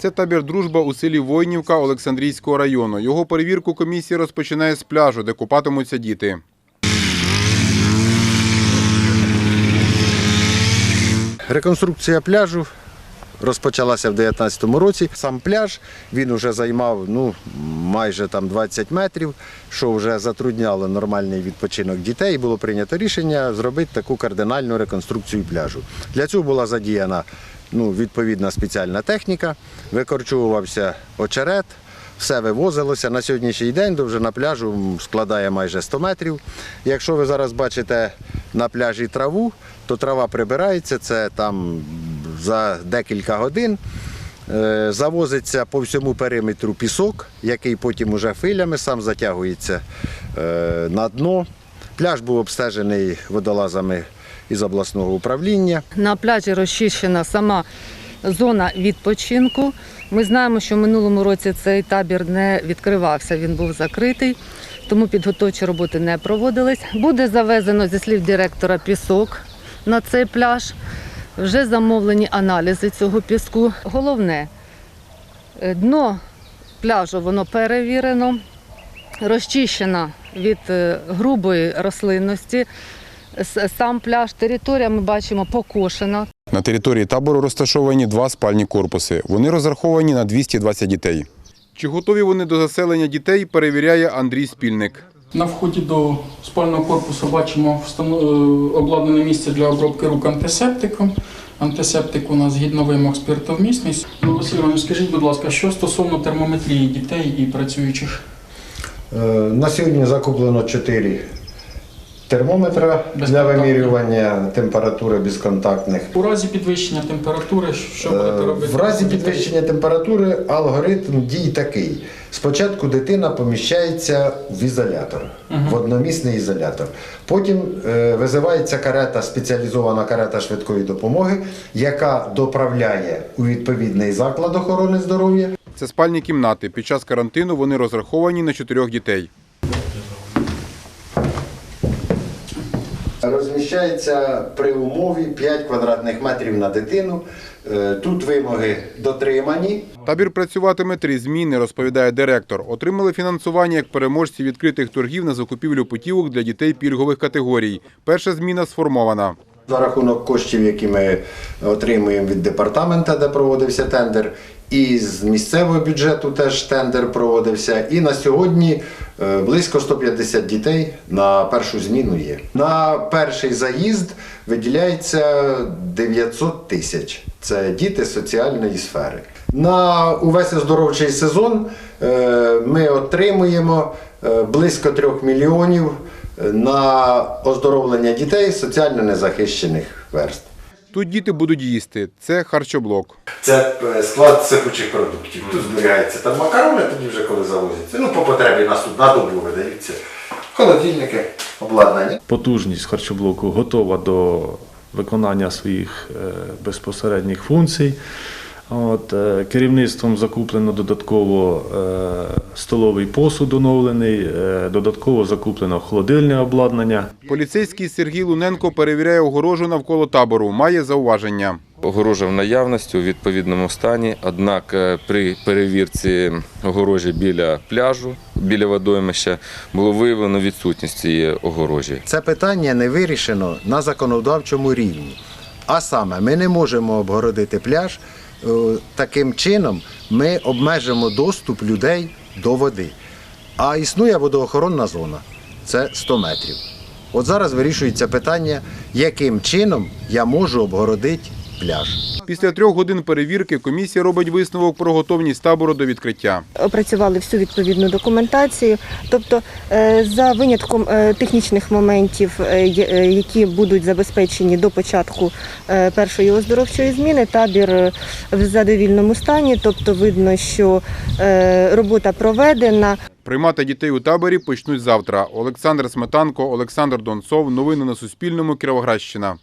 Це табір Дружба у селі Войнівка Олександрійського району. Його перевірку комісія розпочинає з пляжу, де купатимуться діти. Реконструкція пляжу розпочалася в 2019 році. Сам пляж він вже займав ну, майже там 20 метрів, що вже затрудняло нормальний відпочинок дітей. Було прийнято рішення зробити таку кардинальну реконструкцію пляжу. Для цього була задіяна ну, відповідна спеціальна техніка, викорчувався очерет. Все вивозилося на сьогоднішній день. Довжина пляжу складає майже 100 метрів. Якщо ви зараз бачите на пляжі траву, то трава прибирається, це там за декілька годин. Е, Завозиться по всьому периметру пісок, який потім уже филями сам затягується е, на дно. Пляж був обстежений водолазами із обласного управління. На пляжі розчищена сама зона відпочинку. Ми знаємо, що в минулому році цей табір не відкривався, він був закритий, тому підготовчі роботи не проводились. Буде завезено зі слів директора пісок на цей пляж. Вже замовлені аналізи цього піску. Головне, е, дно пляжу воно перевірено, розчищено від е, грубої рослинності. Сам пляж, територія ми бачимо покошена. На території табору розташовані два спальні корпуси. Вони розраховані на 220 дітей. Чи готові вони до заселення дітей, перевіряє Андрій Спільник. На вході до спального корпусу бачимо е, обладнане місце для обробки рук антисептиком. Антисептик у нас згідно вимог спиртовмісність. Ну, Василь скажіть, будь ласка, що стосовно термометрії дітей і працюючих? Е, На сьогодні закуплено 4 термометра для вимірювання температури безконтактних. У разі підвищення температури, що будете Е, робити? В разі підвищення температури алгоритм дій такий. Спочатку дитина поміщається в ізолятор, в одномісний ізолятор. Потім е, визивається карета, спеціалізована карета швидкої допомоги, яка доправляє у відповідний заклад охорони здоров'я. Це спальні кімнати. Під час карантину вони розраховані на чотирьох дітей. Розміщається при умові 5 квадратних метрів на дитину. Е, Тут вимоги дотримані. Табір працюватиме три зміни, розповідає директор. Отримали фінансування як переможці відкритих торгів на закупівлю путівок для дітей пільгових категорій. Перша зміна сформована. За рахунок коштів, які ми отримуємо від департамента, де проводився тендер, і з місцевого бюджету теж тендер проводився. І на сьогодні е, близько 150 дітей на першу зміну є. На перший заїзд виділяється 900 тисяч. Це діти соціальної сфери. На увесь оздоровчий сезон е, ми отримуємо близько 3 мільйонів на оздоровлення дітей соціально незахищених верств. Тут діти будуть їсти. Це харчоблок. Це е, склад сипучих продуктів. Тут зберігаються там макарони, тоді вже коли завозяться. Ну, по потребі нас тут на добу видаються. Холодильники, обладнання. потужність харчоблоку готова до виконання своїх е, безпосередніх функцій. От, е, керівництвом закуплено додатково е, столовий посуд оновлений, е, додатково закуплено холодильне обладнання. Поліцейський Сергій Луненко перевіряє огорожу навколо табору. Має зауваження. Огорожа в наявності у відповідному стані, однак при перевірці огорожі біля пляжу, біля водоймища, було виявлено відсутність цієї огорожі. Це питання не вирішено на законодавчому рівні. А саме, ми не можемо обгородити пляж. Е, Таким чином ми обмежимо доступ людей до води. А існує водоохоронна зона це 100 метрів. От зараз вирішується питання, яким чином я можу обгородити пляж. Після трьох годин перевірки комісія робить висновок про готовність табору до відкриття. опрацювали всю відповідну документацію. Тобто, е, за винятком е, технічних моментів, е, які будуть забезпечені до початку першої оздоровчої зміни, табір в задовільному стані. Тобто, видно, що робота проведена. Приймати дітей у таборі почнуть завтра. Олександр Сметанко, Олександр Донцов. Новини на Суспільному. Кіровоградщина.